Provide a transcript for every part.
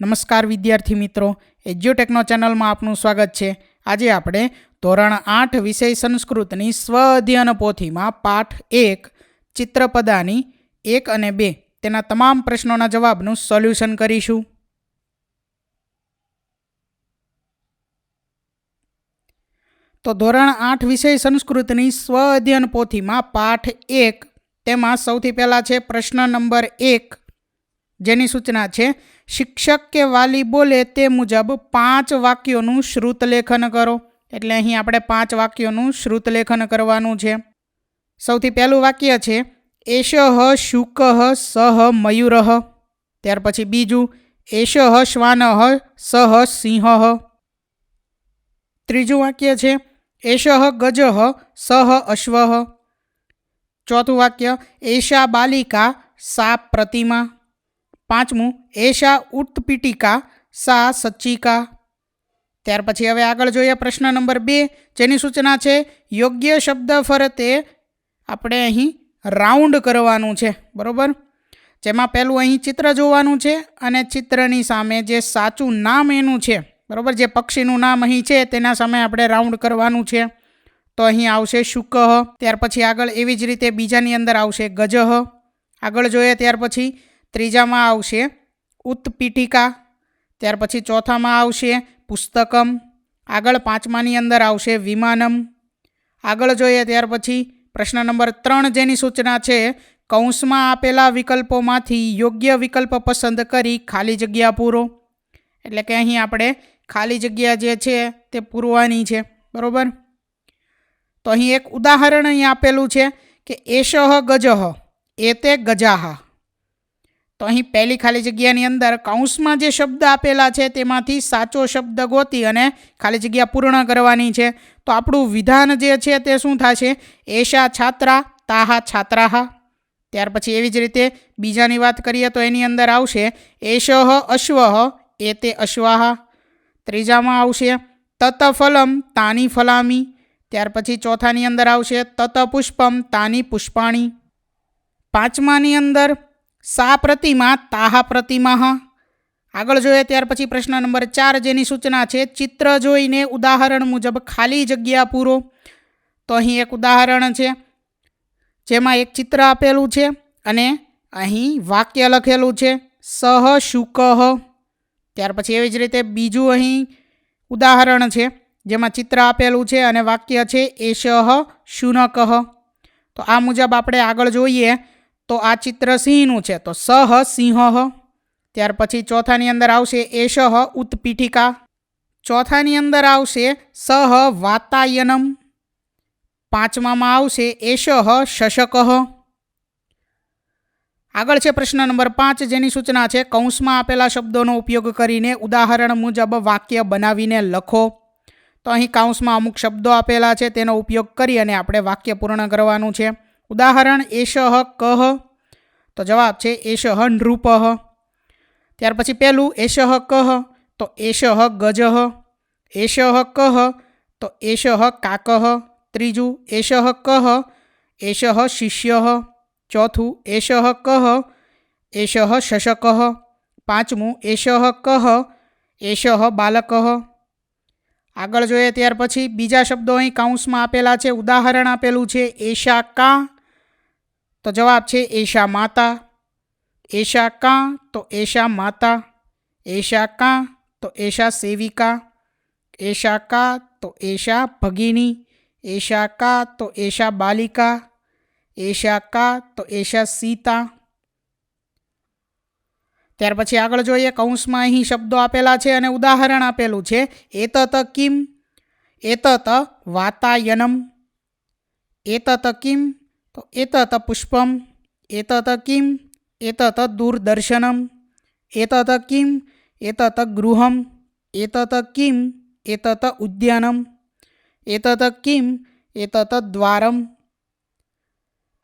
નમસ્કાર વિદ્યાર્થી મિત્રો, એજ્યુટેકનો ચેનલમાં આપનું સ્વાગત છે. આજે આપણે ધોરણ આઠ વિષય સંસ્કૃતની સ્વ અધ્યયન પોથીમાં પાઠ એક, ચિત્રપદાની એક અને બે તેના તમામ પ્રશ્નોના જવાબનું સોલ્યુશન કરીશું. તો ધોરણ આઠ વિષય સંસ્કૃતની સ્વ અધ્યયન પોથીમાં પાઠ એક, તેમાં સૌથી પહેલાં છે પ્રશ્ન નંબર એક જેની સૂચના છે, શિક્ષક કે વાલી બોલે તે મુજબ પાંચ વાક્યોનું શ્રુત લેખન કરો. એટલે અહીં આપણે પાંચ વાક્યોનું શ્રુત લેખન કરવાનું છે. સૌથી પહેલું વાક્ય છે એષ શુક સહ મયુર. ત્યાર પછી બીજું એષ શ્વાન સહ સિંહ. ત્રીજું વાક્ય છે એષ ગજ સહ અશ્વ. ચોથું વાક્ય એષા બાલિકા સા પ્રતિમા. પાંચમું, એશા ઉત્પીટિકા સા સચ્ચિકા. ત્યાર પછી હવે આગળ જોઈએ પ્રશ્ન નંબર બે, જેની સૂચના છે, યોગ્ય શબ્દ ફરતે આપણે અહીં રાઉન્ડ કરવાનું છે, બરાબર? જેમાં પહેલું અહીં ચિત્ર જોવાનું છે અને ચિત્રની સામે જે સાચું નામ એનું છે, બરાબર? જે પક્ષીનું નામ અહીં છે, તેના સામે આપણે રાઉન્ડ કરવાનું છે. તો અહીં આવશે શુક ત્યાર પછી આગળ એવી જ રીતે બીજાની અંદર આવશે ગજહ. આગળ જોઈએ ત્યાર પછી ત્રીજામાં આવશે ઉત્પીઠિકા, ત્યાર પછી ચોથામાં આવશે પુસ્તકમ, આગળ પાંચમાની અંદર આવશે વિમાનમ. આગળ જોઈએ ત્યાર પછી પ્રશ્ન નંબર ત્રણ જેની સૂચના છે, કૌંસમાં આપેલા વિકલ્પોમાંથી યોગ્ય વિકલ્પ પસંદ કરી ખાલી જગ્યા પૂરો. એટલે કે અહીં આપણે ખાલી જગ્યા જે છે તે પૂરવાની છે, બરાબર? તો અહીં એક ઉદાહરણ અહીં આપેલું છે કે એશહ ગજહ એ તે ગજાહ. તો અહીં પહેલી ખાલી જગ્યાની અંદર કૌંસમાં જે શબ્દ આપેલા છે તેમાંથી સાચો શબ્દ ગોતી અને ખાલી જગ્યા પૂર્ણ કરવાની છે. તો આપણું વિધાન જે છે તે શું થશે? એશા છાત્રા તાહા છાત્રાહા. ત્યાર પછી એવી જ રીતે બીજાની વાત કરીએ તો એની અંદર આવશે એષહ અશ્વ એ તે અશ્વાહા. ત્રીજામાં આવશે તત ફલમ તાની ફલામી. ત્યાર પછી ચોથાની અંદર આવશે તત પુષ્પમ તાની પુષ્પાણી. પાંચમાની અંદર સા પ્રતિમા, તાહા પ્રતિમા આગળ જોઈએ ત્યાર પછી પ્રશ્ન નંબર ચાર જેની સૂચના છે, ચિત્ર જોઈને ઉદાહરણ મુજબ ખાલી જગ્યા પૂરો. તો અહીં એક ઉદાહરણ છે, જેમાં એક ચિત્ર આપેલું છે અને અહીં વાક્ય લખેલું છે, સહ શુક ત્યાર પછી એવી જ રીતે બીજું અહીં ઉદાહરણ છે, જેમાં ચિત્ર આપેલું છે અને વાક્ય છે એષ શુનક. તો આ મુજબ આપણે આગળ જોઈએ તો આ ચિત્ર સિંહનું છે. તો સહ સિંહ ત્યાર પછી ચોથાની અંદર આવશે એષ ઉત્પીઠિકા. ચોથાની અંદર આવશે સહ વાતાયનમ. પાંચમામાં આવશે એષ શશક આગળ છે પ્રશ્ન નંબર પાંચ, જેની સૂચના છે, કૌંસમાં આપેલા શબ્દોનો ઉપયોગ કરીને ઉદાહરણ મુજબ વાક્ય બનાવીને લખો. તો અહીં કૌંસમાં અમુક શબ્દો આપેલા છે, તેનો ઉપયોગ કરી અને આપણે વાક્ય પૂર્ણ કરવાનું છે. ઉદાહરણ એષ કહ, તો જવાબ છે એશ નૃપ. ત્યાર પછી પહેલું એશ કહ, તો એશ ગજ. એશ કહ, તો એશ કાકહ ત્રીજું એષ કહ, એશ શિષ્ય. ચોથું એશ કહ, એશ શશક. પાંચમું એશ કહ, એશ બાલક. આગળ જોઈએ ત્યાર પછી બીજા શબ્દો અહીં કાઉન્સમાં આપેલા છે. ઉદાહરણ આપેલું છે એશા કા તો જવાબ છે એશા માતા. એશા કાં તો એશા માતા. એશા કાં તો એશા સેવિકા. એશા કા તો એશા ભગિની. એશા કા તો એશા બાલિકા. એશા કા તો એશા સીતા. ત્યાર પછી આગળ જોઈએ કૌંસમાં અહીં શબ્દો આપેલા છે અને ઉદાહરણ આપેલું છે. એતત કિમ. એતત વાતાયનમ. એતત કિમ. તો એતત પુષ્પમ એતત કિમ એતત દૂરદર્શનમ એતત કિમ એતત ગૃહમ એતત કિમ એતત ઉદ્યાનમ એતત કિમ એતત દ્વારમ.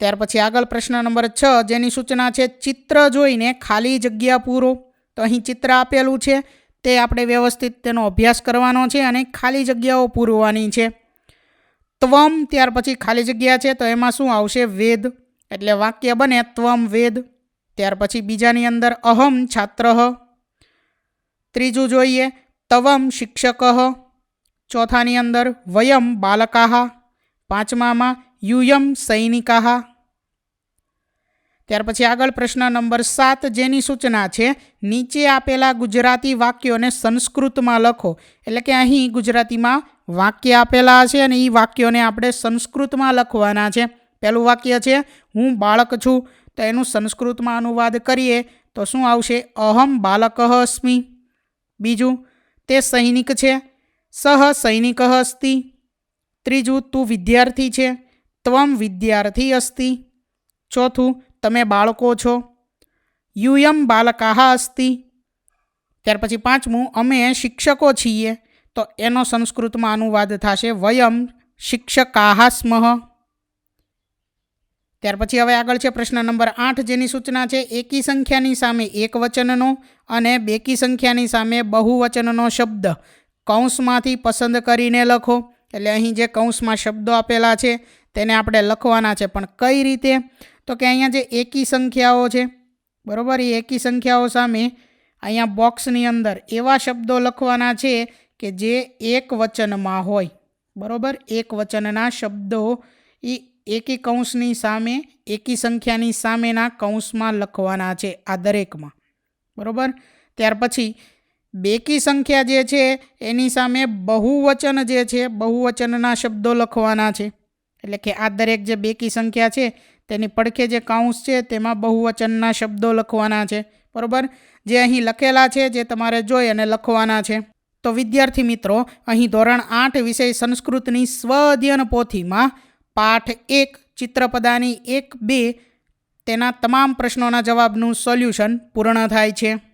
ત્યાર પછી આગળ પ્રશ્ન નંબર છ, જેની સૂચના છે ચિત્ર જોઈને ખાલી જગ્યા પૂરો. તો અહીં ચિત્ર આપેલું છે, તે આપણે વ્યવસ્થિત તેનો અભ્યાસ કરવાનો છે અને ખાલી જગ્યાઓ પૂરવાની છે. ત્વમ ત્યાર પછી ખાલી જગ્યા છે, તો એમાં શું આવશે? વેદ. એટલે વાક્ય બને ત્વમ, વેદ. ત્યાર પછી બીજાની અંદર અહમ, છાત્ર. ત્રીજું જોઈએ, તવમ, શિક્ષક. ચોથાની અંદર વયમ બાલકાહ પાંચમામાં યુયમ સૈનિકાહ ત્યાર પછી આગળ પ્રશ્ન નંબર સાત જેની સૂચના છે, નીચે આપેલા ગુજરાતી વાક્યોને સંસ્કૃતમાં લખો. એટલે કે અહીં ગુજરાતીમાં વાક્ય આપેલા છે અને એ વાક્યોને આપણે સંસ્કૃતમાં લખવાના છે. પહેલું વાક્ય છે, હું બાળક છું, તો એનું સંસ્કૃતમાં અનુવાદ કરીએ, તો શું આવશે? અહમ બાલક અસ્મિ બીજું, તે સૈનિક છે, સહ સૈનિક અસ્તિ ત્રીજું, તું વિદ્યાર્થી છે, ત્વમ વિદ્યાર્થી અસ્તિ ચોથું તમે બાળકો છો? યુયમ બાલકાહ અસ્તિ. ત્યાર પછી પાંચમું, અમે શિક્ષકો છીએ. તો એનો સંસ્કૃતમાં અનુવાદ થશે વયમ શિક્ષકાહ સ્મહ ત્યાર પછી હવે આગળ છે પ્રશ્ન નંબર આઠ, જેની સૂચના છે એકી સંખ્યાની સામે એક વચનનો અને બેકી સંખ્યાની સામે બહુવચનનો શબ્દ. કૌંસમાંથી પસંદ કરીને લખો. એટલે અહીં જે કૌંસમાં શબ્દો આપેલા છે તેને આપણે લખવાના છે. પણ કઈ રીતે? તો કે અહીંયા જે એકી સંખ્યાઓ છે, બરાબર? એ એકી સંખ્યાઓ સામે અહીંયા બોક્સની અંદર એવા શબ્દો લખવાના છે કે જે એક વચનમાં હોય. બરાબર? એક વચનના શબ્દો એ એકી કૌંસની સામે, એકી સંખ્યાની સામેના કૌંસમાં લખવાના છે આ દરેકમાં. બરાબર? ત્યાર પછી બેકી સંખ્યા જે છે, એની સામે બહુવચન જે છે, બહુવચનના શબ્દો લખવાના છે. એટલે કે આ દરેક જે બેકી સંખ્યા છે, તેની પડખે જે કાઉન્સ છે, તેમાં બહુવચનના શબ્દો લખવાના છે. બરાબર? જે અહીં લખેલા છે, જે તમારે જોઈ અને લખવાના છે. તો વિદ્યાર્થી મિત્રો, અહીં ધોરણ આઠ વિષય સંસ્કૃતની સ્વ અધ્યયન પોથીમાં પાઠ એક, ચિત્રપદાની એક બે, તેના તમામ પ્રશ્નોના જવાબનું સોલ્યુશન પૂર્ણ થાય છે.